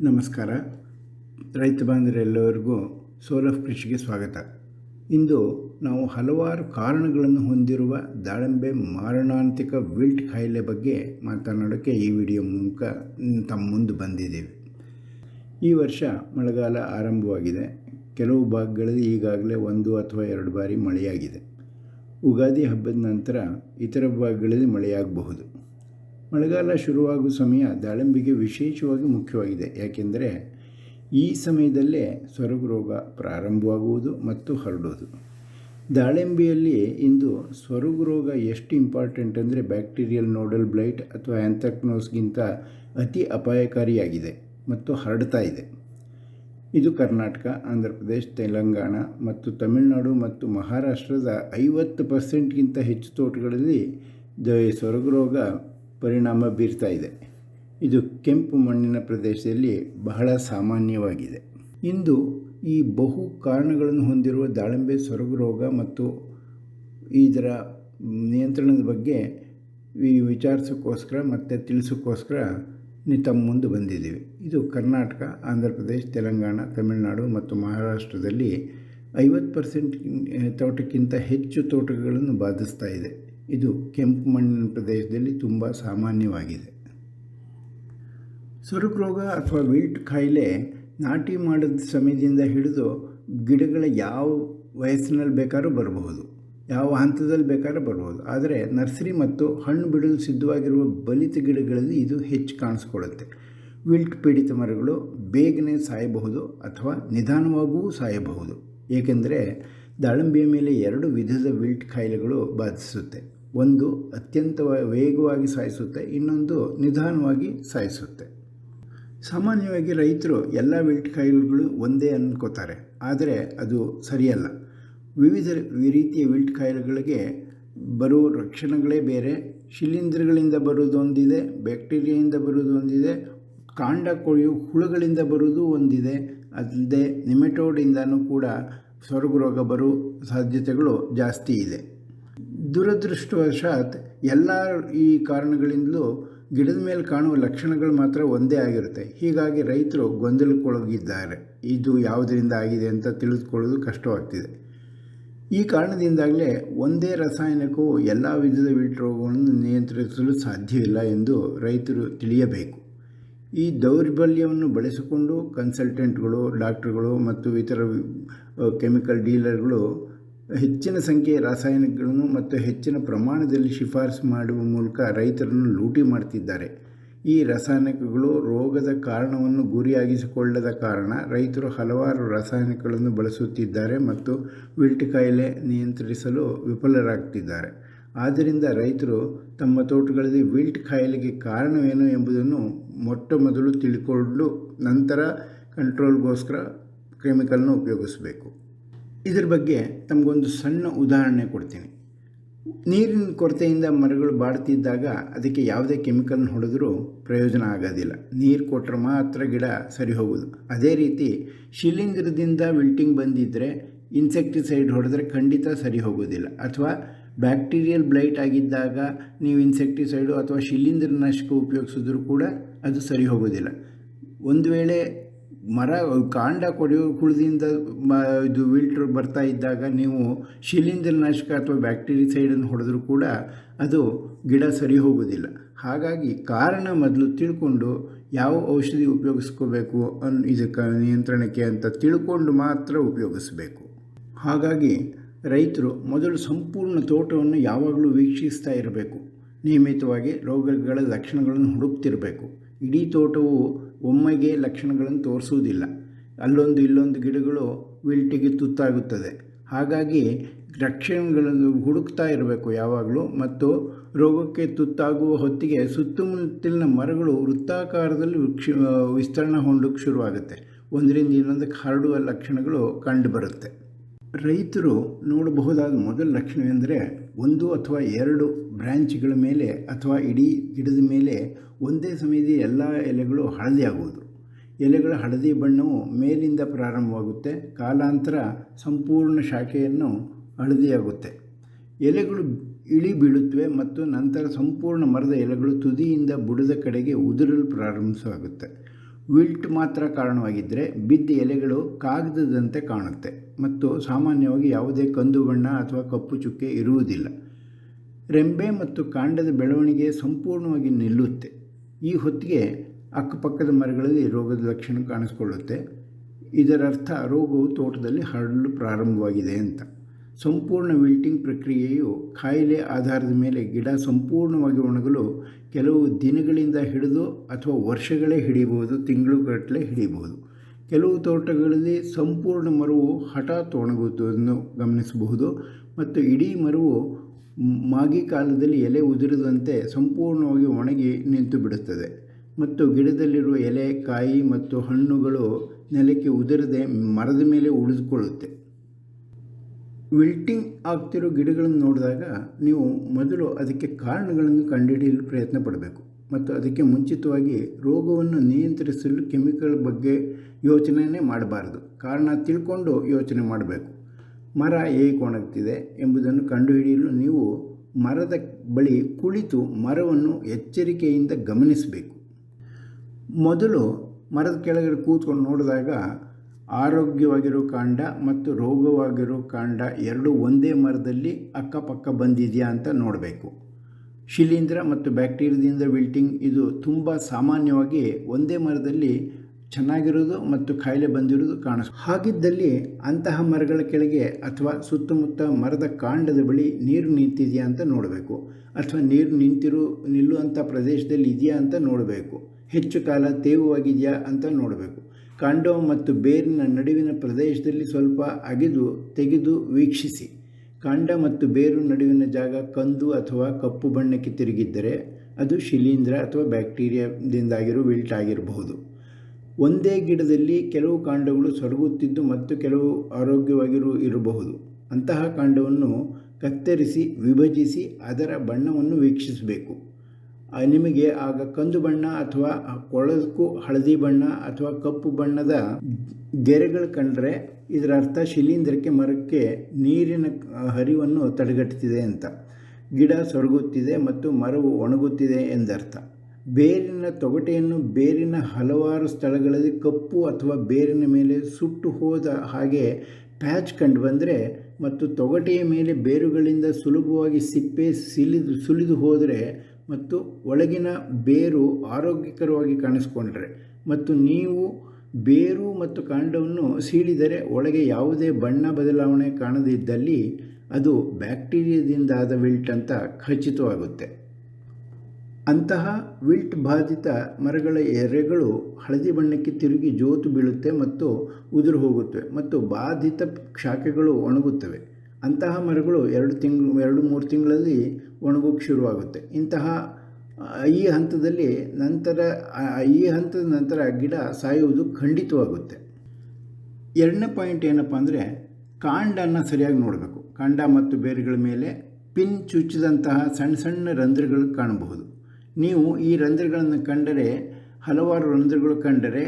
ನಮಸ್ಕಾರ. ರೈತ ಬಾಂಧವರೆಲ್ಲರಿಗೂ ಸೋಲಫ್ ಕೃಷಿಗೆ ಸ್ವಾಗತ. ಇಂದು ನಾವು ಹಲವಾರು ಕಾರಣಗಳನ್ನು ಹೊಂದಿರುವ ದಾಳಿಂಬೆ ಮಾರಣಾಂತಿಕ ವಿಲ್ಟ್ ಕಾಯಿಲೆ ಬಗ್ಗೆ ಮಾತನಾಡೋಕ್ಕೆ ಈ ವಿಡಿಯೋ ಮೂಲಕ ತಮ್ಮ ಮುಂದೆ ಬಂದಿದ್ದೀವಿ. ಈ ವರ್ಷ ಮಳೆಗಾಲ ಆರಂಭವಾಗಿದೆ. ಕೆಲವು ಭಾಗಗಳಲ್ಲಿ ಈಗಾಗಲೇ ಒಂದು ಅಥವಾ ಎರಡು ಬಾರಿ ಮಳೆಯಾಗಿದೆ. ಉಗಾದಿ ಹಬ್ಬದ ನಂತರ ಇತರ ಭಾಗಗಳಲ್ಲಿ ಮಳೆಯಾಗಬಹುದು. ಮಳೆಗಾಲ ಶುರುವಾಗುವ ಸಮಯ ದಾಳಿಂಬೆಗೆ ವಿಶೇಷವಾಗಿ ಮುಖ್ಯವಾಗಿದೆ. ಯಾಕೆಂದರೆ ಈ ಸಮಯದಲ್ಲೇ ಸೊರಗು ರೋಗ ಪ್ರಾರಂಭವಾಗುವುದು ಮತ್ತು ಹರಡುವುದು. ದಾಳಿಂಬೆಯಲ್ಲಿ ಇಂದು ಸೊರಗು ರೋಗ ಎಷ್ಟು ಇಂಪಾರ್ಟೆಂಟ್ ಅಂದರೆ ಬ್ಯಾಕ್ಟೀರಿಯಲ್ ನೋಡಲ್ ಬ್ಲೈಟ್ ಅಥವಾ ಆ್ಯಂಥಕ್ನೋಸ್ಗಿಂತ ಅತಿ ಅಪಾಯಕಾರಿಯಾಗಿದೆ ಮತ್ತು ಹರಡ್ತಾ ಇದೆ. ಇದು ಕರ್ನಾಟಕ ಆಂಧ್ರ ಪ್ರದೇಶ ತೆಲಂಗಾಣ ಮತ್ತು ತಮಿಳುನಾಡು ಮತ್ತು ಮಹಾರಾಷ್ಟ್ರದ ಐವತ್ತು ಪರ್ಸೆಂಟ್ಗಿಂತ ಹೆಚ್ಚು ತೋಟಗಳಲ್ಲಿ ದ ಸೊರಗು ರೋಗ ಪರಿಣಾಮ ಬೀರ್ತಾ ಇದೆ. ಇದು ಕೆಂಪು ಮಣ್ಣಿನ ಪ್ರದೇಶದಲ್ಲಿ ಬಹಳ ಸಾಮಾನ್ಯವಾಗಿದೆ. ಇಂದು ಈ ಬಹು ಕಾರಣಗಳನ್ನು ಹೊಂದಿರುವ ದಾಳಿಂಬೆ ಸೊರಗು ರೋಗ ಮತ್ತು ಇದರ ನಿಯಂತ್ರಣದ ಬಗ್ಗೆ ಈ ವಿಚಾರಿಸೋಕ್ಕೋಸ್ಕರ ಮತ್ತು ತಿಳಿಸೋಕ್ಕೋಸ್ಕರ ತಮ್ಮ ಮುಂದೆ ಬಂದಿದ್ದೀವಿ. ಇದು ಕರ್ನಾಟಕ, ಆಂಧ್ರ ಪ್ರದೇಶ, ತೆಲಂಗಾಣ, ತಮಿಳುನಾಡು ಮತ್ತು ಮಹಾರಾಷ್ಟ್ರದಲ್ಲಿ ಐವತ್ತು ಪರ್ಸೆಂಟ್ ತೋಟಕ್ಕಿಂತ ಹೆಚ್ಚು ತೋಟಗಳನ್ನು ಬಾಧಿಸ್ತಾ ಇದೆ. ಇದು ಕೆಂಪು ಮಣ್ಣಿನ ಪ್ರದೇಶದಲ್ಲಿ ತುಂಬ ಸಾಮಾನ್ಯವಾಗಿದೆ. ಸೊರಕು ರೋಗ ಅಥವಾ ವಿಲ್ಟ್ ಕಾಯಿಲೆ ನಾಟಿ ಮಾಡಿದ ಸಮಯದಿಂದ ಹಿಡಿದು ಗಿಡಗಳ ಯಾವ ವಯಸ್ಸಿನಲ್ಲಿ ಬೇಕಾದ್ರೂ ಬರಬಹುದು, ಯಾವ ಹಂತದಲ್ಲಿ ಬೇಕಾದ್ರೂ ಬರಬಹುದು. ಆದರೆ ನರ್ಸರಿ ಮತ್ತು ಹಣ್ಣು ಬಿಡಲು ಸಿದ್ಧವಾಗಿರುವ ಬಲಿತ ಗಿಡಗಳಲ್ಲಿ ಇದು ಹೆಚ್ಚು ಕಾಣಿಸ್ಕೊಳ್ಳುತ್ತೆ. ವಿಲ್ಟ್ ಪೀಡಿತ ಮರಗಳು ಬೇಗನೆ ಸಾಯಬಹುದು ಅಥವಾ ನಿಧಾನವಾಗೂ ಸಾಯಬಹುದು. ಏಕೆಂದರೆ ದಾಳಿಂಬೆಯ ಮೇಲೆ ಎರಡು ವಿಧದ ವಿಲ್ಟ್ ಕಾಯಿಲೆಗಳು ಬಾಧಿಸುತ್ತೆ. ಒಂದು ಅತ್ಯಂತ ವೇಗವಾಗಿ ಸಾಯಿಸುತ್ತೆ, ಇನ್ನೊಂದು ನಿಧಾನವಾಗಿ ಸಾಯಿಸುತ್ತೆ. ಸಾಮಾನ್ಯವಾಗಿ ರೈತರು ಎಲ್ಲ ವಿಲ್ಟ್ ಕಾಯಿಲೆಗಳು ಒಂದೇ ಅಂದ್ಕೋತಾರೆ ಆದರೆ ಅದು ಸರಿಯಲ್ಲ. ವಿವಿಧ ರೀತಿಯ ವಿಲ್ಟ್ ಕಾಯಿಲೆಗಳಿಗೆ ಬರುವ ಲಕ್ಷಣಗಳೇ ಬೇರೆ, ಶಿಲೀಂಧ್ರಗಳಿಂದ ಬರುವುದೊಂದಿದೆ ಬ್ಯಾಕ್ಟೀರಿಯಾಯಿಂದ ಬರುವುದೊಂದಿದೆ ಕಾಂಡ ಕೊಳೆಯು ಹುಳುಗಳಿಂದ ಬರೋದು ಒಂದಿದೆ, ಅಲ್ಲದೆ ನಿಮೆಟೋಡಿಂದನೂ ಕೂಡ ಸ್ವರ್ಗ ರೋಗ ಬರೋ ಸಾಧ್ಯತೆಗಳು ಜಾಸ್ತಿ ಇದೆ. ದುರದೃಷ್ಟವಶಾತ್ ಎಲ್ಲ ಈ ಕಾರಣಗಳಿಂದಲೂ ಗಿಡದ ಮೇಲೆ ಕಾಣುವ ಲಕ್ಷಣಗಳು ಮಾತ್ರ ಒಂದೇ ಆಗಿರುತ್ತೆ. ಹೀಗಾಗಿ ರೈತರು ಗೊಂದಲಕ್ಕೊಳಗಿದ್ದಾರೆ. ಇದು ಯಾವುದರಿಂದ ಆಗಿದೆ ಅಂತ ತಿಳಿದುಕೊಳ್ಳೋದು ಕಷ್ಟವಾಗ್ತಿದೆ. ಈ ಕಾರಣದಿಂದಾಗಲೇ ಒಂದೇ ರಾಸಾಯನಿಕವು ಎಲ್ಲ ವಿಧದ ವಿಲ್ಟ್ ರೋಗಗಳನ್ನು ನಿಯಂತ್ರಿಸಲು ಸಾಧ್ಯವಿಲ್ಲ ಎಂದು ರೈತರು ತಿಳಿಯಬೇಕು. ಈ ದೌರ್ಬಲ್ಯವನ್ನು ಬಳಸಿಕೊಂಡು ಕನ್ಸಲ್ಟೆಂಟ್ಗಳು, ಡಾಕ್ಟ್ರುಗಳು ಮತ್ತು ಇತರ ಕೆಮಿಕಲ್ ಡೀಲರ್ಗಳು ಹೆಚ್ಚಿನ ಸಂಖ್ಯೆಯ ರಾಸಾಯನಿಕಗಳನ್ನು ಮತ್ತು ಹೆಚ್ಚಿನ ಪ್ರಮಾಣದಲ್ಲಿ ಶಿಫಾರಸು ಮಾಡುವ ಮೂಲಕ ರೈತರನ್ನು ಲೂಟಿ ಮಾಡ್ತಿದ್ದಾರೆ. ಈ ರಾಸಾಯನಿಕಗಳು ರೋಗದ ಕಾರಣವನ್ನು ಗುರಿಯಾಗಿಸಿಕೊಳ್ಳದ ಕಾರಣ ರೈತರು ಹಲವಾರು ರಾಸಾಯನಿಕಗಳನ್ನು ಬಳಸುತ್ತಿದ್ದಾರೆ ಮತ್ತು ವಿಲ್ಟ್ ಕಾಯಿಲೆ ನಿಯಂತ್ರಿಸಲು ವಿಫಲರಾಗ್ತಿದ್ದಾರೆ. ಆದ್ದರಿಂದ ರೈತರು ತಮ್ಮ ತೋಟಗಳಲ್ಲಿ ವಿಲ್ಟ್ ಕಾಯಿಲೆಗೆ ಕಾರಣವೇನು ಎಂಬುದನ್ನು ಮೊಟ್ಟ ಮೊದಲು ತಿಳ್ಕೊಂಡು ನಂತರ ಕಂಟ್ರೋಲ್ಗೋಸ್ಕರ ಕೆಮಿಕಲ್ನ ಉಪಯೋಗಿಸಬೇಕು. ಇದರ ಬಗ್ಗೆ ತಮಗೊಂದು ಸಣ್ಣ ಉದಾಹರಣೆ ಕೊಡ್ತೀನಿ. ನೀರಿನ ಕೊರತೆಯಿಂದ ಮರಗಳು ಬಾಡ್ತಿದ್ದಾಗ ಅದಕ್ಕೆ ಯಾವುದೇ ಕೆಮಿಕಲ್ನ ಹೊಡೆದರೂ ಪ್ರಯೋಜನ ಆಗೋದಿಲ್ಲ. ನೀರು ಕೊಟ್ಟರೆ ಮಾತ್ರ ಗಿಡ ಸರಿ ಹೋಗೋದು ಅದೇ ರೀತಿ ಶಿಲೀಂಧ್ರದಿಂದ ವಿಲ್ಟಿಂಗ್ ಬಂದಿದ್ದರೆ ಇನ್ಸೆಕ್ಟಿಸೈಡ್ ಹೊಡೆದ್ರೆ ಖಂಡಿತ ಸರಿ ಹೋಗೋದಿಲ್ಲ ಅಥವಾ ಬ್ಯಾಕ್ಟೀರಿಯಲ್ ಬ್ಲೈಟ್ ಆಗಿದ್ದಾಗ ನೀವು ಇನ್ಸೆಕ್ಟಿಸೈಡು ಅಥವಾ ಶಿಲೀಂಧ್ರನಾಶಕ ಉಪಯೋಗಿಸಿದ್ರೂ ಕೂಡ ಅದು ಸರಿ ಹೋಗೋದಿಲ್ಲ ಒಂದು ವೇಳೆ ಮರ, ಕಾಂಡ ಕೊಡಿಯು ಹುಳದಿಂದ ಮ, ಇದು ವಿಲ್ಟ್ರ್ ಬರ್ತಾ ಇದ್ದಾಗ ನೀವು ಶಿಲೀಂಧ್ರನಾಶಕ ಅಥವಾ ಬ್ಯಾಕ್ಟೀರಿಸೈಡನ್ನು ಹೊಡೆದ್ರೂ ಕೂಡ ಅದು ಗಿಡ ಸರಿ ಹೋಗೋದಿಲ್ಲ ಹಾಗಾಗಿ ಕಾರಣ ಮೊದಲು ತಿಳ್ಕೊಂಡು ಯಾವ ಔಷಧಿ ಉಪಯೋಗಿಸ್ಕೋಬೇಕು ಅನ್, ಇದಕ್ಕೆ ನಿಯಂತ್ರಣಕ್ಕೆ ಅಂತ ತಿಳ್ಕೊಂಡು ಮಾತ್ರ ಉಪಯೋಗಿಸಬೇಕು. ಹಾಗಾಗಿ ರೈತರು ಮೊದಲು ಸಂಪೂರ್ಣ ತೋಟವನ್ನು ಯಾವಾಗಲೂ ವೀಕ್ಷಿಸ್ತಾ ಇರಬೇಕು. ನಿಯಮಿತವಾಗಿ ರೋಗಗಳ ಲಕ್ಷಣಗಳನ್ನು ಹುಡುಕ್ತಿರಬೇಕು. ಇಡೀ ತೋಟವು ಒಮ್ಮೆಗೆ ಲಕ್ಷಣಗಳನ್ನು ತೋರಿಸುವುದಿಲ್ಲ. ಅಲ್ಲೊಂದು ಇಲ್ಲೊಂದು ಗಿಡಗಳು ವಿಲ್ಟಿಗೆ ತುತ್ತಾಗುತ್ತದೆ. ಹಾಗಾಗಿ ರಕ್ಷಣೆಗಳನ್ನು ಹುಡುಕ್ತಾ ಇರಬೇಕು ಯಾವಾಗಲೂ ಮತ್ತು ರೋಗಕ್ಕೆ ತುತ್ತಾಗುವ ಹೊತ್ತಿಗೆ ಸುತ್ತಮುತ್ತಲಿನ ಮರಗಳು ವೃತ್ತಾಕಾರದಲ್ಲಿ ವೃಕ್ಷ ವಿಸ್ತರಣೆ ಹೊಂಡಕ್ಕೆ ಶುರುವಾಗುತ್ತೆ. ಒಂದರಿಂದ ಇನ್ನೊಂದಕ್ಕೆ ಹರಡುವ ಲಕ್ಷಣಗಳು ಕಂಡುಬರುತ್ತೆ ರೈತರು ನೋಡಬಹುದಾದ ಮೊದಲ ಲಕ್ಷಣವೆಂದರೆ ಒಂದು ಅಥವಾ ಎರಡು ಬ್ರ್ಯಾಂಚ್ಗಳ ಮೇಲೆ ಅಥವಾ ಇಡೀ ಗಿಡದ ಮೇಲೆ ಒಂದೇ ಸಮಯದಲ್ಲಿ ಎಲ್ಲ ಎಲೆಗಳು ಹಳದಿ ಆಗುವುದು ಎಲೆಗಳ ಹಳದಿ ಬಣ್ಣವು ಮೇಲಿಂದ ಪ್ರಾರಂಭವಾಗುತ್ತೆ. ಕಾಲಾಂತರ ಸಂಪೂರ್ಣ ಶಾಖೆಯನ್ನು ಹಳದಿಯಾಗುತ್ತೆ. ಎಲೆಗಳು ಇಳಿ ಬೀಳುತ್ತವೆ ಮತ್ತು ನಂತರ ಸಂಪೂರ್ಣ ಮರದ ಎಲೆಗಳು ತುದಿಯಿಂದ ಬುಡದ ಕಡೆಗೆ ಉದುರಲು ಪ್ರಾರಂಭಿಸಲಾಗುತ್ತೆ ವಿಲ್ಟ್ ಮಾತ್ರ ಕಾರಣವಾಗಿದ್ದರೆ ಬಿದ್ದ ಎಲೆಗಳು ಕಾಗದದಂತೆ ಕಾಣುತ್ತೆ ಮತ್ತು ಸಾಮಾನ್ಯವಾಗಿ ಯಾವುದೇ ಕಂದು ಬಣ್ಣ ಅಥವಾ ಕಪ್ಪು ಚುಕ್ಕೆ ಇರುವುದಿಲ್ಲ. ರೆಂಬೆ ಮತ್ತು ಕಾಂಡದ ಬೆಳವಣಿಗೆ ಸಂಪೂರ್ಣವಾಗಿ ನಿಲ್ಲುತ್ತೆ. ಈ ಹೊತ್ತಿಗೆ ಅಕ್ಕಪಕ್ಕದ ಮರಗಳಲ್ಲಿ ರೋಗದ ಲಕ್ಷಣ ಕಾಣಿಸ್ಕೊಳ್ಳುತ್ತೆ. ಇದರರ್ಥ ರೋಗವು ತೋಟದಲ್ಲಿ ಹರಡಲು ಪ್ರಾರಂಭವಾಗಿದೆ ಅಂತ. ಸಂಪೂರ್ಣ ವಿಲ್ಟಿಂಗ್ ಪ್ರಕ್ರಿಯೆಯು ಕಾಯಿಲೆ ಆಧಾರದ ಮೇಲೆ ಗಿಡ ಸಂಪೂರ್ಣವಾಗಿ ಒಣಗಲು ಕೆಲವು ದಿನಗಳಿಂದ ಹಿಡಿದು ಅಥವಾ ವರ್ಷಗಳೇ ಹಿಡಿಯಬಹುದು, ತಿಂಗಳುಗಟ್ಟಲೆ ಹಿಡಿಯಬಹುದು. ಕೆಲವು ತೋಟಗಳಲ್ಲಿ ಸಂಪೂರ್ಣ ಮರವು ಹಠಾತ್ ಒಣಗುವುದನ್ನು ಗಮನಿಸಬಹುದು ಮತ್ತು ಇಡೀ ಮರವು ಮಾಗಿ ಕಾಲದಲ್ಲಿ ಎಲೆ ಉದುರಿದಂತೆ ಸಂಪೂರ್ಣವಾಗಿ ಒಣಗಿ ನಿಂತು ಬಿಡುತ್ತದೆ. ಮತ್ತು ಗಿಡದಲ್ಲಿರುವ ಎಲೆ, ಕಾಯಿ ಮತ್ತು ಹಣ್ಣುಗಳು ನೆಲಕ್ಕೆ ಉದುರದೆ ಮರದ ಮೇಲೆ ಉಳಿದುಕೊಳ್ಳುತ್ತೆ. ವಿಲ್ಟಿಂಗ್ ಆಗ್ತಿರೋ ಗಿಡಗಳನ್ನು ನೋಡಿದಾಗ ನೀವು ಮೊದಲು ಅದಕ್ಕೆ ಕಾರಣಗಳನ್ನು ಕಂಡುಹಿಡಿಯಲು ಪ್ರಯತ್ನ ಪಡಬೇಕು. ಮತ್ತು ಅದಕ್ಕೆ ಮುಂಚಿತವಾಗಿ ರೋಗವನ್ನು ನಿಯಂತ್ರಿಸಲು ಕೆಮಿಕಲ್ ಬಗ್ಗೆ ಯೋಚನೆಯೇ ಮಾಡಬಾರದು. ಕಾರಣ ತಿಳ್ಕೊಂಡು ಯೋಚನೆ ಮಾಡಬೇಕು. ಮರ ಏಕೆ ಒಣಗ್ತಿದೆ ಎಂಬುದನ್ನು ಕಂಡುಹಿಡಿಯಲು ನೀವು ಮರದ ಬಳಿ ಕುಳಿತು ಮರವನ್ನು ಎಚ್ಚರಿಕೆಯಿಂದ ಗಮನಿಸಬೇಕು. ಮೊದಲು ಮರದ ಕೆಳಗಡೆ ಕೂತ್ಕೊಂಡು ನೋಡಿದಾಗ ಆರೋಗ್ಯವಾಗಿರೋ ಕಾಂಡ ಮತ್ತು ರೋಗವಾಗಿರೋ ಕಾಂಡ ಎರಡು ಒಂದೇ ಮರದಲ್ಲಿ ಅಕ್ಕಪಕ್ಕ ಬಂದಿದೆಯಾ ಅಂತ ನೋಡಬೇಕು. ಶಿಲೀಂಧ್ರ ಮತ್ತು ಬ್ಯಾಕ್ಟೀರಿಯಾದಿಂದ ವಿಲ್ಟಿಂಗ್ ಇದು ತುಂಬ ಸಾಮಾನ್ಯವಾಗಿ ಒಂದೇ ಮರದಲ್ಲಿ ಚೆನ್ನಾಗಿರೋದು ಮತ್ತು ಕಾಯಿಲೆ ಬಂದಿರೋದು ಕಾಣಿಸ್ ಹಾಗಿದ್ದಲ್ಲಿ ಅಂತಹ ಮರಗಳ ಕೆಳಗೆ ಅಥವಾ ಸುತ್ತಮುತ್ತ ಮರದ ಕಾಂಡದ ಬಳಿ ನೀರು ನಿಂತಿದೆಯಾ ಅಂತ ನೋಡಬೇಕು. ಅಥವಾ ನೀರು ನಿಂತಿರು ನಿಲ್ಲುವಂಥ ಪ್ರದೇಶದಲ್ಲಿ ಇದೆಯಾ ಅಂತ ನೋಡಬೇಕು. ಹೆಚ್ಚು ಕಾಲ ತೇವವಾಗಿದೆಯಾ ಅಂತ ನೋಡಬೇಕು. ಕಾಂಡ ಮತ್ತು ಬೇರಿನ ನಡುವಿನ ಪ್ರದೇಶದಲ್ಲಿ ಸ್ವಲ್ಪ ಅಗೆದು, ತೆಗೆದು ವೀಕ್ಷಿಸಿ. ಕಾಂಡ ಮತ್ತು ಬೇರು ನಡುವಿನ ಜಾಗ ಕಂದು ಅಥವಾ ಕಪ್ಪು ಬಣ್ಣಕ್ಕೆ ತಿರುಗಿದ್ದರೆ ಅದು ಶಿಲೀಂಧ್ರ ಅಥವಾ ಬ್ಯಾಕ್ಟೀರಿಯಾದಿಂದಾಗಿರೋ ವಿಲ್ಟ್ ಆಗಿರಬಹುದು. ಒಂದೇ ಗಿಡದಲ್ಲಿ ಕೆಲವು ಕಾಂಡಗಳು ಸೊರಗುತ್ತಿದ್ದು ಮತ್ತು ಕೆಲವು ಆರೋಗ್ಯವಾಗಿರು ಇರಬಹುದು. ಅಂತಹ ಕಾಂಡವನ್ನು ಕತ್ತರಿಸಿ, ವಿಭಜಿಸಿ ಅದರ ಬಣ್ಣವನ್ನು ವೀಕ್ಷಿಸಬೇಕು. ನಿಮಗೆ ಆಗ ಕಂದು ಬಣ್ಣ ಅಥವಾ ಕೊಳಕು ಹಳದಿ ಬಣ್ಣ ಅಥವಾ ಕಪ್ಪು ಬಣ್ಣದ ಗೆರೆಗಳು ಕಂಡರೆ ಇದರ ಅರ್ಥ ಶಿಲೀಂಧ್ರಕ್ಕೆ ಮರಕ್ಕೆ ನೀರಿನ ಹರಿವನ್ನು ತಡೆಗಟ್ಟುತ್ತಿದೆ ಅಂತ. ಗಿಡ ಸೊರಗುತ್ತಿದೆ ಮತ್ತು ಮರವು ಒಣಗುತ್ತಿದೆ ಎಂದರ್ಥ. ಬೇರಿನ ತೊಗಟೆಯನ್ನು ಬೇರಿನ ಹಲವಾರು ಸ್ಥಳಗಳಲ್ಲಿ ಕಪ್ಪು ಅಥವಾ ಬೇರಿನ ಮೇಲೆ ಸುಟ್ಟು ಹೋದ ಹಾಗೆ ಪ್ಯಾಚ್ ಕಂಡು ಬಂದರೆ ಮತ್ತು ತೊಗಟೆಯ ಮೇಲೆ ಬೇರುಗಳಿಂದ ಸುಲಭವಾಗಿ ಸಿಪ್ಪೆ ಸಿಲಿದು ಸುಲಿದು ಹೋದರೆ ಮತ್ತು ಒಳಗಿನ ಬೇರು ಆರೋಗ್ಯಕರವಾಗಿ ಕಾಣಿಸ್ಕೊಂಡ್ರೆ. ಮತ್ತು ನೀವು ಬೇರು ಮತ್ತು ಕಾಂಡವನ್ನು ಸೀಳಿದರೆ ಒಳಗೆ ಯಾವುದೇ ಬಣ್ಣ ಬದಲಾವಣೆ ಕಾಣದಿದ್ದಲ್ಲಿ ಅದು ಬ್ಯಾಕ್ಟೀರಿಯಾದಿಂದಾದ ವಿಲ್ಟ್ ಅಂತ ಖಚಿತವಾಗುತ್ತೆ. ಅಂತಹ ವಿಲ್ಟ್ ಬಾಧಿತ ಮರಗಳ ಎರೆಗಳು ಹಳದಿ ಬಣ್ಣಕ್ಕೆ ತಿರುಗಿ ಜೋತು ಬೀಳುತ್ತೆ ಮತ್ತು ಉದುರು ಹೋಗುತ್ತವೆ ಮತ್ತು ಬಾಧಿತ ಶಾಖೆಗಳು ಒಣಗುತ್ತವೆ. ಅಂತಹ ಮರಗಳು ಎರಡು ತಿಂಗಳು, ಎರಡು ಮೂರು ತಿಂಗಳಲ್ಲಿ ಒಣಗೋಕೆ ಶುರುವಾಗುತ್ತೆ. ಇಂತಹ ಈ ಹಂತದಲ್ಲಿ ನಂತರ ಈ ಹಂತದ ನಂತರ ಗಿಡ ಸಾಯುವುದು ಖಂಡಿತವಾಗುತ್ತೆ. ಎರಡನೇ ಪಾಯಿಂಟ್ ಏನಪ್ಪ ಅಂದರೆ ಕಾಂಡನ್ನು ಸರಿಯಾಗಿ ನೋಡಬೇಕು. ಕಾಂಡ ಮತ್ತು ಬೇರುಗಳ ಮೇಲೆ ಪಿನ್ ಚುಚ್ಚಿದಂತಹ ಸಣ್ಣ ಸಣ್ಣ ರಂಧ್ರಗಳು ಕಾಣಬಹುದು. ನೀವು ಈ ರಂಧ್ರಗಳನ್ನು ಕಂಡರೆ, ಹಲವಾರು ರಂಧ್ರಗಳು ಕಂಡರೆ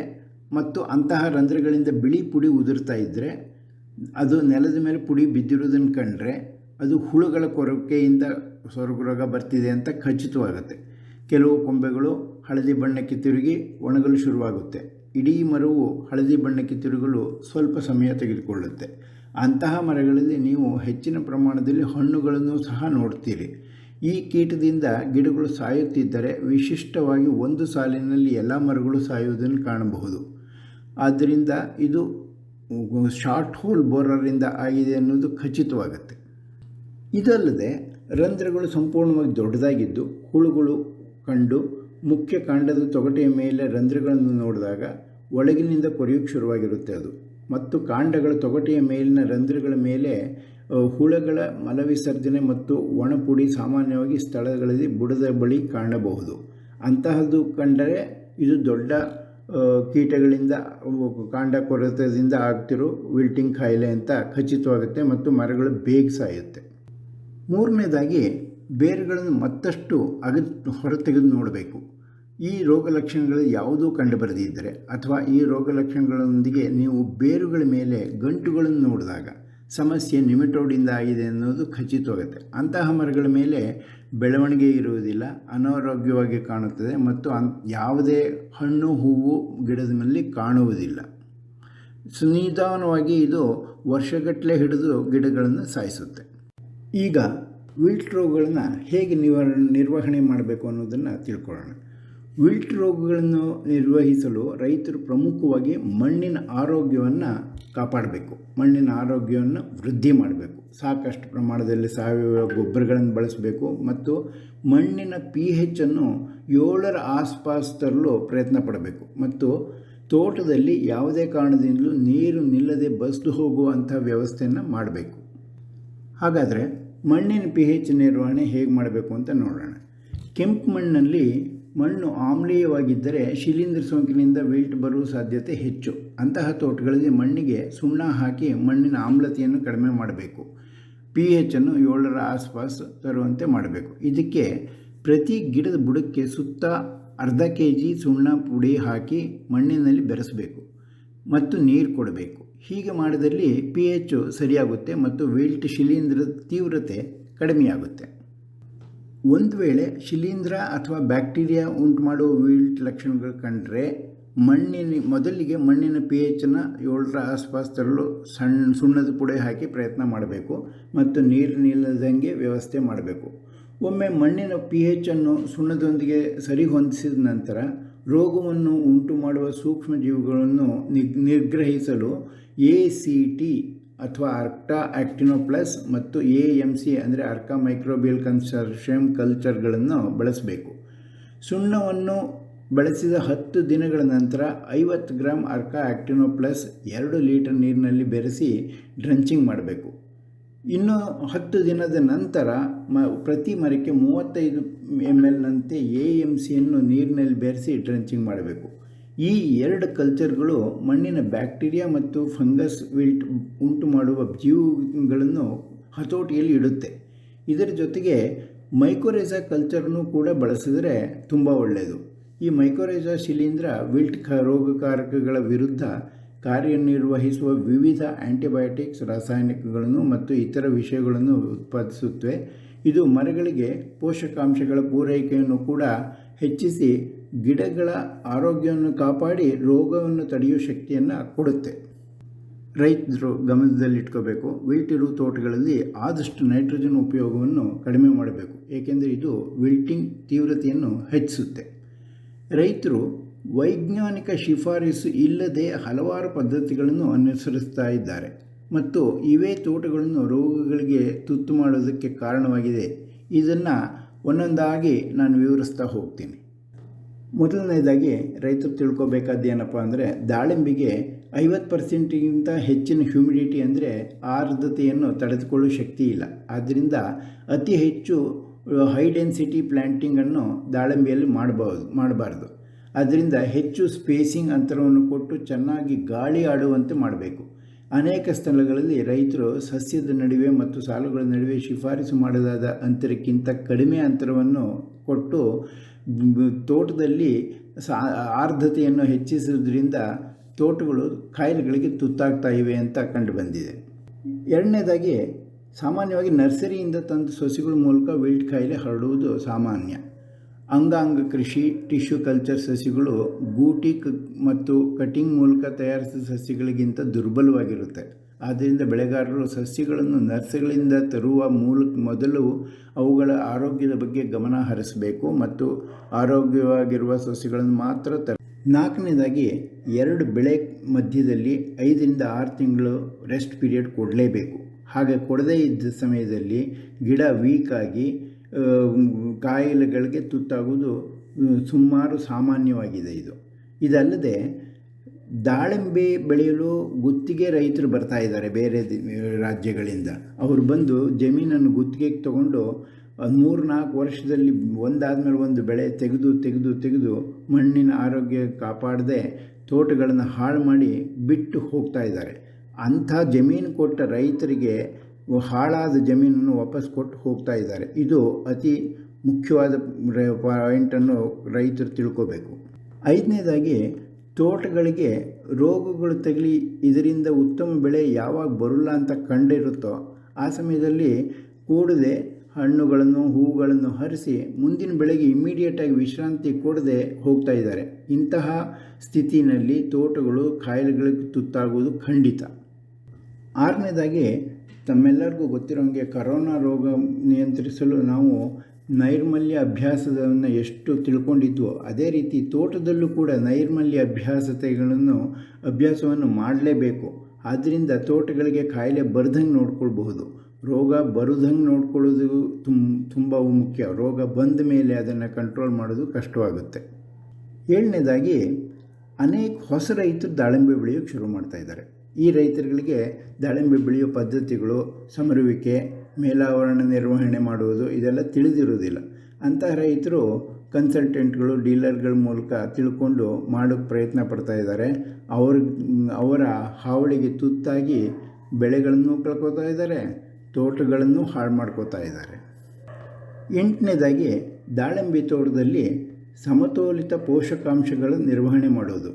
ಮತ್ತು ಅಂತಹ ರಂಧ್ರಗಳಿಂದ ಬಿಳಿ ಪುಡಿ ಉದುರ್ತಾ ಇದ್ದರೆ ಅದು ನೆಲದ ಮೇಲೆ ಪುಡಿ ಬಿದ್ದಿರೋದನ್ನು ಕಂಡರೆ ಅದು ಹುಳುಗಳ ಕೊರಕೆಯಿಂದ ಸ್ವರ್ಗ ಬರ್ತಿದೆ ಅಂತ ಖಚಿತವಾಗುತ್ತೆ. ಕೆಲವು ಕೊಂಬೆಗಳು ಹಳದಿ ಬಣ್ಣಕ್ಕೆ ತಿರುಗಿ ಒಣಗಲು ಶುರುವಾಗುತ್ತೆ. ಇಡೀ ಮರವು ಹಳದಿ ಬಣ್ಣಕ್ಕೆ ತಿರುಗಲು ಸ್ವಲ್ಪ ಸಮಯ ತೆಗೆದುಕೊಳ್ಳುತ್ತೆ. ಅಂತಹ ಮರಗಳಲ್ಲಿ ನೀವು ಹೆಚ್ಚಿನ ಪ್ರಮಾಣದಲ್ಲಿ ಹಣ್ಣುಗಳನ್ನು ಸಹ ನೋಡ್ತೀರಿ. ಈ ಕೀಟದಿಂದ ಗಿಡಗಳು ಸಾಯುತ್ತಿದ್ದರೆ ವಿಶಿಷ್ಟವಾಗಿ ಒಂದು ಸಾಲಿನಲ್ಲಿ ಎಲ್ಲ ಮರಗಳು ಸಾಯುವುದನ್ನು ಕಾಣಬಹುದು. ಆದ್ದರಿಂದ ಇದು ಶಾರ್ಟ್ ಹೋಲ್ ಬೋರರಿಂದ ಆಗಿದೆ ಅನ್ನೋದು ಖಚಿತವಾಗುತ್ತೆ. ಇದಲ್ಲದೆ ರಂಧ್ರಗಳು ಸಂಪೂರ್ಣವಾಗಿ ದೊಡ್ಡದಾಗಿದ್ದು ಹುಳುಗಳು ಕಂಡು ಮುಖ್ಯ ಕಾಂಡದ ತೊಗಟೆಯ ಮೇಲೆ ರಂಧ್ರಗಳನ್ನು ನೋಡಿದಾಗ ಒಳಗಿನಿಂದ ಕೊರೆಯೋಕ್ಕೆ ಶುರುವಾಗಿರುತ್ತೆ ಅದು. ಮತ್ತು ಕಾಂಡಗಳ ತೊಗಟೆಯ ಮೇಲಿನ ರಂಧ್ರಗಳ ಮೇಲೆ ಹುಳಗಳ ಮಲವಿಸರ್ಜನೆ ಮತ್ತು ಒಣಪುಡಿ ಸಾಮಾನ್ಯವಾಗಿ ಸ್ಥಳಗಳಲ್ಲಿ ಬುಡದ ಬಳಿ ಕಾಣಬಹುದು. ಅಂತಹದ್ದು ಕಂಡರೆ ಇದು ದೊಡ್ಡ ಕೀಟಗಳಿಂದ ಕಾಂಡ ಕೊರತೆಯಿಂದ ಆಗ್ತಿರೋ ವಿಲ್ಟಿಂಗ್ ಕಾಯಿಲೆ ಅಂತ ಖಚಿತವಾಗುತ್ತೆ ಮತ್ತು ಮರಗಳು ಬೇಗ ಸಾಯುತ್ತೆ. ಮೂರನೇದಾಗಿ, ಬೇರುಗಳನ್ನು ಮತ್ತಷ್ಟು ಅಗದು, ಹೊರತೆಗೆದು ನೋಡಬೇಕು. ಈ ರೋಗ ಲಕ್ಷಣಗಳು ಯಾವುದೂ ಕಂಡುಬರದಿದ್ದರೆ ಅಥವಾ ಈ ರೋಗ ಲಕ್ಷಣಗಳೊಂದಿಗೆ ನೀವು ಬೇರುಗಳ ಮೇಲೆ ಗಂಟುಗಳನ್ನು ನೋಡಿದಾಗ ಸಮಸ್ಯೆ ನಿಮಿಟೋಡಿಂದ ಆಗಿದೆ ಅನ್ನೋದು ಖಚಿತವಾಗುತ್ತೆ ಅಂತಹ ಮರಗಳ ಮೇಲೆ ಬೆಳವಣಿಗೆ ಇರುವುದಿಲ್ಲ, ಅನಾರೋಗ್ಯವಾಗಿ ಕಾಣುತ್ತದೆ ಮತ್ತು ಅನ್ ಯಾವುದೇ ಹಣ್ಣು, ಹೂವು, ಗಿಡದ ಕಾಣುವುದಿಲ್ಲ. ಸುನಿಧಾನವಾಗಿ ಇದು ವರ್ಷಗಟ್ಟಲೆ ಹಿಡಿದು ಗಿಡಗಳನ್ನು ಸಾಯಿಸುತ್ತೆ. ಈಗ ವಿಲ್ಟ್ ರೋಗಗಳನ್ನು ಹೇಗೆ ನಿವಾರ, ನಿರ್ವಹಣೆ ಮಾಡಬೇಕು ಅನ್ನೋದನ್ನು ತಿಳ್ಕೊಳ್ಳೋಣ. ವಿಲ್ಟ್ ರೋಗಗಳನ್ನು ನಿರ್ವಹಿಸಲು ರೈತರು ಪ್ರಮುಖವಾಗಿ ಮಣ್ಣಿನ ಆರೋಗ್ಯವನ್ನು ಕಾಪಾಡಬೇಕು. ಮಣ್ಣಿನ ಆರೋಗ್ಯವನ್ನು ವೃದ್ಧಿ ಮಾಡಬೇಕು. ಸಾಕಷ್ಟು ಪ್ರಮಾಣದಲ್ಲಿ ಸಾವಯವ ಗೊಬ್ಬರಗಳನ್ನು ಬಳಸಬೇಕು ಮತ್ತು ಮಣ್ಣಿನ ಪಿ ಹೆಚ್ಚನ್ನು ಏಳರ ಆಸ್ಪಾಸ್ ತರಲು ಪ್ರಯತ್ನ ಪಡಬೇಕು. ಮತ್ತು ತೋಟದಲ್ಲಿ ಯಾವುದೇ ಕಾರಣದಿಂದಲೂ ನೀರು ನಿಲ್ಲದೆ ಬಸ್ದು ಹೋಗುವಂಥ ವ್ಯವಸ್ಥೆಯನ್ನು ಮಾಡಬೇಕು. ಹಾಗಾದರೆ ಮಣ್ಣಿನ ಪಿ ಹೆಚ್ ನಿರ್ವಹಣೆ ಹೇಗೆ ಮಾಡಬೇಕು ಅಂತ ನೋಡೋಣ. ಕೆಂಪು ಮಣ್ಣಲ್ಲಿ ಮಣ್ಣು ಆಮ್ಲೀಯವಾಗಿದ್ದರೆ ಶಿಲೀಂಧ್ರ ಸೋಂಕಿನಿಂದ ವಿಲ್ಟ್ ಬರುವ ಸಾಧ್ಯತೆ ಹೆಚ್ಚು. ಅಂತಹ ತೋಟಗಳಲ್ಲಿ ಮಣ್ಣಿಗೆ ಸುಣ್ಣ ಹಾಕಿ ಮಣ್ಣಿನ ಆಮ್ಲತೆಯನ್ನು ಕಡಿಮೆ ಮಾಡಬೇಕು. ಪಿ ಎಚನ್ನು ಏಳರ ಆಸ್ಪಾಸ್ ತರುವಂತೆ ಮಾಡಬೇಕು. ಇದಕ್ಕೆ ಪ್ರತಿ ಗಿಡದ ಬುಡಕ್ಕೆ ಸುತ್ತ ಅರ್ಧ ಕೆ ಜಿ ಸುಣ್ಣ ಪುಡಿ ಹಾಕಿ ಮಣ್ಣಿನಲ್ಲಿ ಬೆರೆಸಬೇಕು ಮತ್ತು ನೀರು ಕೊಡಬೇಕು. ಹೀಗೆ ಮಾಡಿದಲ್ಲಿ ಪಿ ಎಚ್ ಸರಿಯಾಗುತ್ತೆ ಮತ್ತು ವಿಲ್ಟ್ ಶಿಲೀಂಧ್ರದ ತೀವ್ರತೆ ಕಡಿಮೆಯಾಗುತ್ತೆ. ಒಂದು ವೇಳೆ ಶಿಲೀಂಧ್ರ ಅಥವಾ ಬ್ಯಾಕ್ಟೀರಿಯಾ ಉಂಟು ಮಾಡುವ ವಿಲ್ಟ್ ಲಕ್ಷಣಗಳು ಕಂಡರೆ ಮಣ್ಣಿನ, ಮೊದಲಿಗೆ ಮಣ್ಣಿನ ಪಿ ಎಚ್ನ ಏಳರ ಆಸ್ಪಾಸ್ ತರಲು ಸಣ್ಣ ಸುಣ್ಣದ ಪುಡಿ ಹಾಕಿ ಪ್ರಯತ್ನ ಮಾಡಬೇಕು ಮತ್ತು ನೀರು ನಿಲ್ಲದಂಗೆ ವ್ಯವಸ್ಥೆ ಮಾಡಬೇಕು. ಒಮ್ಮೆ ಮಣ್ಣಿನ ಪಿ ಎಚನ್ನು ಸುಣ್ಣದೊಂದಿಗೆ ಸರಿ ಹೊಂದಿಸಿದ ನಂತರ ರೋಗವನ್ನು ಉಂಟು ಮಾಡುವ ಸೂಕ್ಷ್ಮ ಜೀವಿಗಳನ್ನು ನಿರ್ಗ್ರಹಿಸಲು ಎ ಸಿ ಟಿ ಅಥವಾ ಆರ್ಕ್ಟಾ ಆಕ್ಟಿನೋ ಪ್ಲಸ್ ಮತ್ತು ಎ ಎಂ ಸಿ ಅಂದರೆ ಅರ್ಕಾ ಮೈಕ್ರೋಬಿಯಲ್ ಕನ್ಸರ್ಷಮ್ ಕಲ್ಚರ್ಗಳನ್ನು ಬಳಸಬೇಕು. ಸುಣ್ಣವನ್ನು ಬಳಸಿದ ಹತ್ತು ದಿನಗಳ ನಂತರ ಐವತ್ತು ಗ್ರಾಮ್ ಅರ್ಕ ಆ್ಯಕ್ಟಿನೋ ಪ್ಲಸ್ ಎರಡು ಲೀಟರ್ ನೀರಿನಲ್ಲಿ ಬೆರೆಸಿ ಡ್ರಂಚಿಂಗ್ ಮಾಡಬೇಕು. ಇನ್ನು ಹತ್ತು ದಿನದ ನಂತರ ಮ, ಪ್ರತಿ ಮರಕ್ಕೆ ಮೂವತ್ತೈದು ಎಂ ಎಲ್ನಂತೆ ಎ ಎಂ ಸಿಯನ್ನು ನೀರಿನಲ್ಲಿ ಬೆರೆಸಿ ಡ್ರಂಚಿಂಗ್ ಮಾಡಬೇಕು. ಈ ಎರಡು ಕಲ್ಚರ್ಗಳು ಮಣ್ಣಿನ ಬ್ಯಾಕ್ಟೀರಿಯಾ ಮತ್ತು ಫಂಗಸ್ ವಿಲ್ಟ್ ಉಂಟು ಮಾಡುವ ಜೀವಿಗಳನ್ನು ಹತೋಟಿಯಲ್ಲಿ ಇಡುತ್ತೆ. ಇದರ ಜೊತೆಗೆ ಮೈಕೋರೇಸಾ ಕಲ್ಚರ್ನು ಕೂಡ ಬಳಸಿದರೆ ತುಂಬ ಒಳ್ಳೆಯದು. ಈ ಮೈಕೋರೆಜಾ ಶಿಲೀಂಧ್ರ ವಿಲ್ಟ್ ರೋಗಕಾರಕಗಳ ವಿರುದ್ಧ ಕಾರ್ಯನಿರ್ವಹಿಸುವ ವಿವಿಧ ಆ್ಯಂಟಿಬಯೋಟಿಕ್ಸ್ ರಾಸಾಯನಿಕಗಳನ್ನು ಮತ್ತು ಇತರ ವಿಷಯಗಳನ್ನು ಉತ್ಪಾದಿಸುತ್ತವೆ. ಇದು ಮರಗಳಿಗೆ ಪೋಷಕಾಂಶಗಳ ಪೂರೈಕೆಯನ್ನು ಕೂಡ ಹೆಚ್ಚಿಸಿ ಗಿಡಗಳ ಆರೋಗ್ಯವನ್ನು ಕಾಪಾಡಿ ರೋಗವನ್ನು ತಡೆಯುವ ಶಕ್ತಿಯನ್ನು ಕೊಡುತ್ತೆ. ರೈತರು ಗಮನದಲ್ಲಿಟ್ಕೋಬೇಕು. ವಿಲ್ಟ್ ಇರುವ ತೋಟಗಳಲ್ಲಿ ಆದಷ್ಟು ನೈಟ್ರೋಜನ್ ಉಪಯೋಗವನ್ನು ಕಡಿಮೆ ಮಾಡಬೇಕು. ಏಕೆಂದರೆ ಇದು ವಿಲ್ಟಿಂಗ್ ತೀವ್ರತೆಯನ್ನು ಹೆಚ್ಚಿಸುತ್ತೆ. ರೈತರು ವೈಜ್ಞಾನಿಕ ಶಿಫಾರಸು ಇಲ್ಲದೆ ಹಲವಾರು ಪದ್ಧತಿಗಳನ್ನು ಅನುಸರಿಸ್ತಾ ಇದ್ದಾರೆ. ಮತ್ತು ಇವೇ ತೋಟಗಳನ್ನು ರೋಗಗಳಿಗೆ ತುತ್ತು ಮಾಡೋದಕ್ಕೆ ಕಾರಣವಾಗಿದೆ. ಇದನ್ನು ಒಂದೊಂದಾಗಿ ನಾನು ವಿವರಿಸ್ತಾ ಹೋಗ್ತೀನಿ. ಮೊದಲನೇದಾಗಿ ರೈತರು ತಿಳ್ಕೊಬೇಕಾದ ಏನಪ್ಪ ಅಂದರೆ ದಾಳಿಂಬೆಗೆ ಐವತ್ತು ಪರ್ಸೆಂಟಿಗಿಂತ ಹೆಚ್ಚಿನ ಹ್ಯೂಮಿಡಿಟಿ ಅಂದರೆ ಆರ್ದ್ರತೆಯನ್ನು ತಡೆದುಕೊಳ್ಳುವ ಶಕ್ತಿ ಇಲ್ಲ. ಆದ್ದರಿಂದ ಅತಿ ಹೆಚ್ಚು ಹೈ ಡೆನ್ಸಿಟಿ ಪ್ಲ್ಯಾಂಟಿಂಗನ್ನು ದಾಳಿಂಬೆಯಲ್ಲಿ ಮಾಡಬಹುದು ಮಾಡಬಾರ್ದು. ಅದರಿಂದ ಹೆಚ್ಚು ಸ್ಪೇಸಿಂಗ್ ಅಂತರವನ್ನು ಕೊಟ್ಟು ಚೆನ್ನಾಗಿ ಗಾಳಿ ಆಡುವಂತೆ ಮಾಡಬೇಕು. ಅನೇಕ ಸ್ಥಳಗಳಲ್ಲಿ ರೈತರು ಸಸ್ಯದ ನಡುವೆ ಮತ್ತು ಸಾಲುಗಳ ನಡುವೆ ಶಿಫಾರಸು ಮಾಡಲಾದ ಅಂತರಕ್ಕಿಂತ ಕಡಿಮೆ ಅಂತರವನ್ನು ಕೊಟ್ಟು ತೋಟದಲ್ಲಿ ಸಾ, ಆರ್ದ್ರತೆಯನ್ನು ಹೆಚ್ಚಿಸುವುದರಿಂದ ತೋಟಗಳು ಕಾಯಿಲೆಗಳಿಗೆ ತುತ್ತಾಗ್ತಾ ಇವೆ ಅಂತ ಕಂಡುಬಂದಿದೆ ಎರಡನೇದಾಗಿ ಸಾಮಾನ್ಯವಾಗಿ ನರ್ಸರಿಯಿಂದ ತಂದ ಸಸಿಗಳ ಮೂಲಕ ವಿಲ್ಟ್ ಕಾಯಿಲೆ ಹರಡುವುದು ಸಾಮಾನ್ಯ. ಅಂಗಾಂಗ ಕೃಷಿ, ಟಿಶ್ಯೂ ಕಲ್ಚರ್ ಸಸಿಗಳು ಗೂಟಿ ಮತ್ತು ಕಟಿಂಗ್ ಮೂಲಕ ತಯಾರಿಸಿದ ಸಸಿಗಳಿಗಿಂತ ದುರ್ಬಲವಾಗಿರುತ್ತೆ. ಆದ್ದರಿಂದ ಬೆಳೆಗಾರರು ಸಸ್ಯಗಳನ್ನು ನರ್ಸರಿಗಳಿಂದ ತರುವ ಮೂಲಕ ಮೊದಲು ಅವುಗಳ ಆರೋಗ್ಯದ ಬಗ್ಗೆ ಗಮನ ಹರಿಸಬೇಕು ಮತ್ತು ಆರೋಗ್ಯವಾಗಿರುವ ಸಸ್ಯಗಳನ್ನು ಮಾತ್ರ ತರ ನಾಲ್ಕನೇದಾಗಿ ಎರಡು ಬೆಳೆ ಮಧ್ಯದಲ್ಲಿ ಐದರಿಂದ ಆರು ತಿಂಗಳು ರೆಸ್ಟ್ ಪೀರಿಯಡ್ ಕೊಡಲೇಬೇಕು. ಹಾಗೆ ಕೊಡದೇ ಇದ್ದ ಸಮಯದಲ್ಲಿ ಗಿಡ ವೀಕಾಗಿ ಕಾಯಿಲೆಗಳಿಗೆ ತುತ್ತಾಗುವುದು ಸುಮಾರು ಸಾಮಾನ್ಯವಾಗಿದೆ ಇದು. ಇದಲ್ಲದೆ ದಾಳಿಂಬೆ ಬೆಳೆಯಲು ಗುತ್ತಿಗೆ ರೈತರು ಬರ್ತಾ ಇದ್ದಾರೆ ಬೇರೆ ರಾಜ್ಯಗಳಿಂದ. ಅವರು ಬಂದು ಜಮೀನನ್ನು ಗುತ್ತಿಗೆಗೆ ತಗೊಂಡು ಮೂರು ನಾಲ್ಕು ವರ್ಷದಲ್ಲಿ ಒಂದಾದಮೇಲೆ ಒಂದು ಬೆಳೆ ತೆಗೆದು ತೆಗೆದು ತೆಗೆದು ಮಣ್ಣಿನ ಆರೋಗ್ಯ ಕಾಪಾಡದೆ ತೋಟಗಳನ್ನು ಹಾಳು ಮಾಡಿ ಬಿಟ್ಟು ಹೋಗ್ತಾ ಇದ್ದಾರೆ. ಅಂಥ ಜಮೀನು ಕೊಟ್ಟ ರೈತರಿಗೆ ಹಾಳಾದ ಜಮೀನನ್ನು ವಾಪಸ್ ಕೊಟ್ಟು ಹೋಗ್ತಾ ಇದ್ದಾರೆ. ಇದು ಅತಿ ಮುಖ್ಯವಾದ ಪಾಯಿಂಟನ್ನು ರೈತರು ತಿಳ್ಕೋಬೇಕು. ಐದನೇದಾಗಿ, ತೋಟಗಳಿಗೆ ರೋಗಗಳು ತಗಲಿ, ಇದರಿಂದ ಉತ್ತಮ ಬೆಳೆ ಯಾವಾಗ ಬರಲ್ಲ ಅಂತ ಕಂಡಿರುತ್ತೋ, ಆ ಸಮಯದಲ್ಲಿ ಕೂಡದೆ ಹಣ್ಣುಗಳನ್ನು ಹೂವುಗಳನ್ನು ಹರಿಸಿ ಮುಂದಿನ ಬೆಳೆಗೆ ಇಮ್ಮಿಡಿಯೇಟಾಗಿ ವಿಶ್ರಾಂತಿ ಕೊಡದೆ ಹೋಗ್ತಾ ಇದ್ದಾರೆ. ಇಂತಹ ಸ್ಥಿತಿನಲ್ಲಿ ತೋಟಗಳು, ಕಾಯಿಲೆಗಳಿಗೆ ತುತ್ತಾಗುವುದು ಖಂಡಿತ. ಆರನೇದಾಗಿ ತಮ್ಮೆಲ್ಲರಿಗೂ ಗೊತ್ತಿರೋಂಗೆ ಕರೋನಾ ರೋಗ ನಿಯಂತ್ರಿಸಲು ನಾವು ನೈರ್ಮಲ್ಯ ಅಭ್ಯಾಸವನ್ನು ಎಷ್ಟು ತಿಳ್ಕೊಂಡಿದ್ವೋ ಅದೇ ರೀತಿ ತೋಟದಲ್ಲೂ ಕೂಡ ನೈರ್ಮಲ್ಯ ಅಭ್ಯಾಸತೆಗಳನ್ನು, ಅಭ್ಯಾಸವನ್ನು ಮಾಡಲೇಬೇಕು. ಆದ್ದರಿಂದ ತೋಟಗಳಿಗೆ ಕಾಯಿಲೆ ಬರ್ದಂಗೆ ನೋಡ್ಕೊಳ್ಬಹುದು. ರೋಗ ಬರುದಂಗೆ ನೋಡ್ಕೊಳ್ಳೋದು ತುಂಬ ತುಂಬ ಮುಖ್ಯ. ರೋಗ ಬಂದ ಮೇಲೆ ಅದನ್ನು ಕಂಟ್ರೋಲ್ ಮಾಡೋದು ಕಷ್ಟವಾಗುತ್ತೆ. ಏಳನೇದಾಗಿ ಅನೇಕ ಹೊಸ ರೈತರು ದಾಳಿಂಬೆ ಬೆಳೆಯೋಕ್ಕೆ ಶುರು ಮಾಡ್ತಾ ಇದ್ದಾರೆ. ಈ ರೈತರುಗಳಿಗೆ ದಾಳಿಂಬೆ ಬೆಳೆಯುವ ಪದ್ಧತಿಗಳು, ಸಮರುವಿಕೆ, ಮೇಲಾವರಣ ನಿರ್ವಹಣೆ ಮಾಡುವುದು ಇದೆಲ್ಲ ತಿಳಿದಿರೋದಿಲ್ಲ ಅಂತಹ ರೈತರು ಕನ್ಸಲ್ಟೆಂಟ್ಗಳು ಡೀಲರ್ಗಳ ಮೂಲಕ ತಿಳ್ಕೊಂಡು ಮಾಡೋಕ್ಕೆ ಪ್ರಯತ್ನ ಪಡ್ತಾ ಇದ್ದಾರೆ. ಅವ್ರ, ಅವರ ಹಾವಳಿಗೆ ತುತ್ತಾಗಿ ಬೆಳೆಗಳನ್ನು ಕಳ್ಕೊತಾ ಇದ್ದಾರೆ, ತೋಟಗಳನ್ನು ಹಾಳು ಮಾಡ್ಕೋತಾ ಇದ್ದಾರೆ. ಎಂಟನೇದಾಗಿ, ದಾಳಿಂಬೆ ತೋಟದಲ್ಲಿ ಸಮತೋಲಿತ ಪೋಷಕಾಂಶಗಳ ನಿರ್ವಹಣೆ ಮಾಡೋದು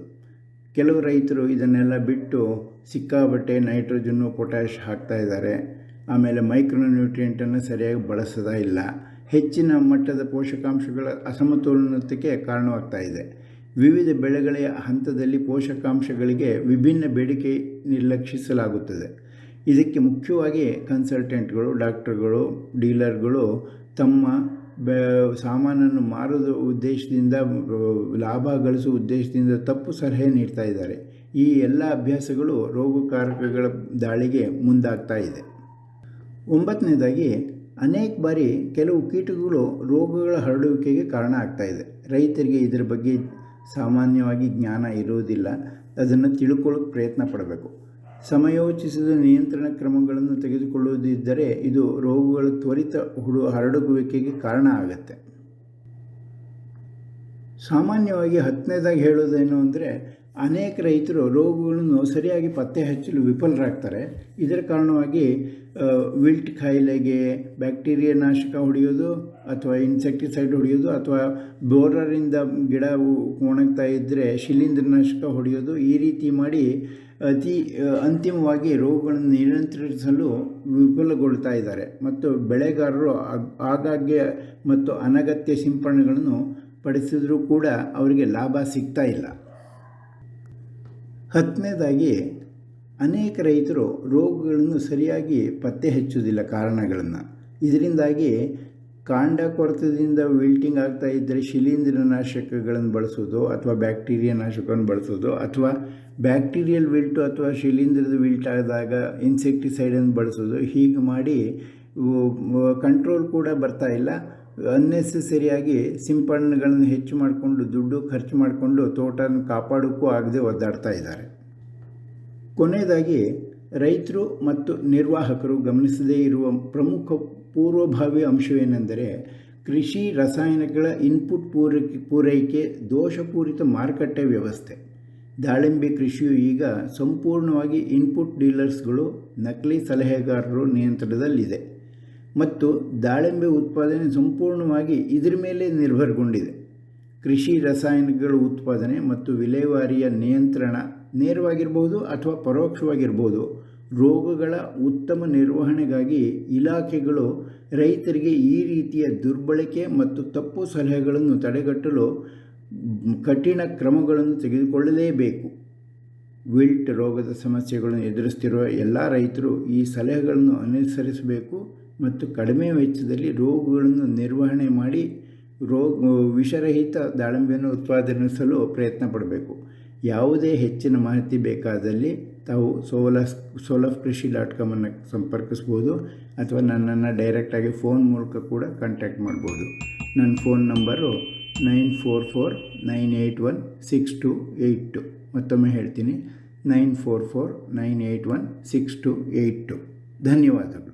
ಕೆಲವು ರೈತರು ಇದನ್ನೆಲ್ಲ ಬಿಟ್ಟು ಸಿಕ್ಕಾಬಟ್ಟೆ ನೈಟ್ರೋಜನ್ನು, ಪೊಟ್ಯಾಷ್ ಹಾಕ್ತಾ ಇದ್ದಾರೆ. ಆಮೇಲೆ ಮೈಕ್ರೋ ನ್ಯೂಟ್ರಿಯೆಂಟನ್ನು ಸರಿಯಾಗಿ ಬಳಸದಾ ಇಲ್ಲ. ಹೆಚ್ಚಿನ ಮಟ್ಟದ ಪೋಷಕಾಂಶಗಳ ಅಸಮತೋಲನತೆಗೆ ಕಾರಣವಾಗ್ತಾ ಇದೆ. ವಿವಿಧ ಬೆಳೆಗಳ ಹಂತದಲ್ಲಿ ಪೋಷಕಾಂಶಗಳಿಗೆ ವಿಭಿನ್ನ ಬೇಡಿಕೆ ನಿರ್ಲಕ್ಷಿಸಲಾಗುತ್ತದೆ. ಇದಕ್ಕೆ ಮುಖ್ಯವಾಗಿ ಕನ್ಸಲ್ಟೆಂಟ್ಗಳು, ಡಾಕ್ಟರ್ಗಳು, ಡೀಲರ್ಗಳು ತಮ್ಮ ಸಾಮಾನನ್ನು ಮಾರುವ ಉದ್ದೇಶದಿಂದ, ಲಾಭ ಗಳಿಸುವ ಉದ್ದೇಶದಿಂದ ತಪ್ಪು ಸಲಹೆ ನೀಡ್ತಾ ಇದ್ದಾರೆ. ಈ ಎಲ್ಲ ಅಭ್ಯಾಸಗಳು ರೋಗಕಾರಕಗಳ ದಾಳಿಗೆ ಮುಂದಾಗ್ತಾ ಇದೆ. ಒಂಬತ್ತನೇದಾಗಿ, ಅನೇಕ ಬಾರಿ ಕೆಲವು ಕೀಟಗಳು ರೋಗಗಳ ಹರಡುವಿಕೆಗೆ ಕಾರಣ ಆಗ್ತಾ ಇದೆ. ರೈತರಿಗೆ ಇದರ ಬಗ್ಗೆ ಸಾಮಾನ್ಯವಾಗಿ ಜ್ಞಾನ ಇರುವುದಿಲ್ಲ. ಅದನ್ನು ತಿಳ್ಕೊಳ್ಳೋಕೆ ಪ್ರಯತ್ನ ಪಡಬೇಕು. ಸಮಯೋಚಿಸಿದ ನಿಯಂತ್ರಣ ಕ್ರಮಗಳನ್ನು ತೆಗೆದುಕೊಳ್ಳುವುದಿದ್ದರೆ ಇದು ರೋಗಗಳ ತ್ವರಿತ ಹುಡು, ಹರಡುವಿಕೆಗೆ ಕಾರಣ ಆಗುತ್ತೆ. ಸಾಮಾನ್ಯವಾಗಿ ಹತ್ತನೇದಾಗಿ ಹೇಳೋದೇನು ಅಂದರೆ ಅನೇಕ ರೈತರು ರೋಗಗಳನ್ನು ಸರಿಯಾಗಿ ಪತ್ತೆ ಹಚ್ಚಲು ವಿಫಲರಾಗ್ತಾರೆ. ಇದರ ಕಾರಣವಾಗಿ ವಿಲ್ಟ್ ಕಾಯಿಲೆಗೆ ಬ್ಯಾಕ್ಟೀರಿಯಾ ನಾಶಕ ಹೊಡೆಯೋದು ಅಥವಾ ಇನ್ಸೆಕ್ಟಿಸೈಡ್ ಹೊಡೆಯೋದು ಅಥವಾ ಬೋರರಿಂದ ಗಿಡ ಒಣಗ್ತಾ ಇದ್ದರೆ ಶಿಲೀಂಧ್ರ ನಾಶಕ ಹೊಡೆಯೋದು ಈ ರೀತಿ ಮಾಡಿ ಅತಿ ಅಂತಿಮವಾಗಿ ರೋಗಗಳನ್ನು ನಿಯಂತ್ರಿಸಲು ವಿಫಲಗೊಳ್ತಾ ಇದ್ದಾರೆ. ಮತ್ತು ಬೆಳೆಗಾರರು ಆಗಾಗ್ಗೆ ಮತ್ತು ಅನಗತ್ಯ ಸಿಂಪರಣೆಗಳನ್ನು ಪಡಿಸಿದರೂ ಕೂಡ ಅವರಿಗೆ ಲಾಭ ಸಿಗ್ತಾ ಇಲ್ಲ. ಹತ್ತನೇದಾಗಿ ಅನೇಕ ರೈತರು ರೋಗಗಳನ್ನು ಸರಿಯಾಗಿ ಪತ್ತೆ ಹಚ್ಚುವುದಿಲ್ಲ ಕಾರಣಗಳನ್ನು. ಇದರಿಂದಾಗಿ ಕಾಂಡ ಕೊರತದಿಂದ ವಿಲ್ಟಿಂಗ್ ಆಗ್ತಾ ಇದ್ದರೆ ಶಿಲೀಂಧ್ರನಾಶಕಗಳನ್ನು ಬಳಸೋದು ಅಥವಾ ಬ್ಯಾಕ್ಟೀರಿಯಾ ನಾಶಕವನ್ನು ಬಳಸೋದು ಅಥವಾ ಬ್ಯಾಕ್ಟೀರಿಯಲ್ ವಿಲ್ಟು ಅಥವಾ ಶಿಲೀಂಧ್ರದ ವಿಲ್ಟ್ ಆದಾಗ ಇನ್ಸೆಕ್ಟಿಸೈಡನ್ನು ಬಳಸೋದು ಹೀಗೆ ಮಾಡಿ ಕಂಟ್ರೋಲ್ ಕೂಡ ಬರ್ತಾ ಇಲ್ಲ. ಅನ್ನೆಸೆಸರಿಯಾಗಿ ಸಿಂಪಡಣೆಗಳನ್ನು ಹೆಚ್ಚು ಮಾಡಿಕೊಂಡು, ದುಡ್ಡು ಖರ್ಚು ಮಾಡಿಕೊಂಡು ತೋಟನ ಕಾಪಾಡೋಕ್ಕೂ ಆಗದೆ ಒದ್ದಾಡ್ತಾ ಇದ್ದಾರೆ. ಕೊನೆಯದಾಗಿ, ರೈತರು ಮತ್ತು ನಿರ್ವಾಹಕರು ಗಮನಿಸದೇ ಇರುವ ಪ್ರಮುಖ ಪೂರ್ವಭಾವಿ ಅಂಶವೇನೆಂದರೆ, ಕೃಷಿ ರಸಾಯನಗಳ ಇನ್ಪುಟ್ ಪೂರೈಕೆ ಪೂರೈಕೆ ದೋಷಪೂರಿತ ಮಾರುಕಟ್ಟೆ ವ್ಯವಸ್ಥೆ. ದಾಳಿಂಬೆ ಕೃಷಿಯು ಈಗ ಸಂಪೂರ್ಣವಾಗಿ ಇನ್ಪುಟ್ ಡೀಲರ್ಸ್ಗಳು, ನಕಲಿ ಸಲಹೆಗಾರರು ನಿಯಂತ್ರಣದಲ್ಲಿದೆ. ಮತ್ತು ದಾಳಿಂಬೆ ಉತ್ಪಾದನೆ ಸಂಪೂರ್ಣವಾಗಿ ಇದರ ಮೇಲೆ ನಿರ್ಭರಗೊಂಡಿದೆ. ಕೃಷಿ ರಸಾಯನಿಕಗಳ ಉತ್ಪಾದನೆ ಮತ್ತು ವಿಲೇವಾರಿಯ ನಿಯಂತ್ರಣ ನೇರವಾಗಿರ್ಬೋದು ಅಥವಾ ಪರೋಕ್ಷವಾಗಿರ್ಬೋದು ರೋಗಗಳ ಉತ್ತಮ ನಿರ್ವಹಣೆಗಾಗಿ ಇಲಾಖೆಗಳು ರೈತರಿಗೆ ಈ ರೀತಿಯ ದುರ್ಬಳಕೆ ಮತ್ತು ತಪ್ಪು ಸಲಹೆಗಳನ್ನು ತಡೆಗಟ್ಟಲು ಕಠಿಣ ಕ್ರಮಗಳನ್ನು ತೆಗೆದುಕೊಳ್ಳಲೇಬೇಕು. ವಿಲ್ಟ್ ರೋಗದ ಸಮಸ್ಯೆಗಳನ್ನು ಎದುರಿಸ್ತಿರುವ ಎಲ್ಲ ರೈತರು ಈ ಸಲಹೆಗಳನ್ನು ಅನುಸರಿಸಬೇಕು. ಮತ್ತು ಕಡಿಮೆ ವೆಚ್ಚದಲ್ಲಿ ರೋಗಗಳನ್ನು ನಿರ್ವಹಣೆ ಮಾಡಿ ರೋಗ, ವಿಷರಹಿತ ದಾಳಿಂಬೆಯನ್ನು ಉತ್ಪಾದಿಸಲು ಪ್ರಯತ್ನ ಪಡಬೇಕು. ಯಾವುದೇ ಹೆಚ್ಚಿನ ಮಾಹಿತಿ ಬೇಕಾದಲ್ಲಿ ತಾವು ಸೋಲಸ್, ಸೋಲಫ್ ಕೃಷಿ ಡಾಟ್ ಕಾಮನ್ನು ಸಂಪರ್ಕಿಸ್ಬೋದು ಅಥವಾ ನನ್ನನ್ನು ಡೈರೆಕ್ಟಾಗಿ ಫೋನ್ ಮೂಲಕ ಕೂಡ ಕಾಂಟ್ಯಾಕ್ಟ್ ಮಾಡ್ಬೋದು. ನನ್ನ phone number nine four four nine eight one six two eight two. ಮತ್ತೊಮ್ಮೆ ಹೇಳ್ತೀನಿ, nine four four nine eight one six two eight two. ಧನ್ಯವಾದಗಳು.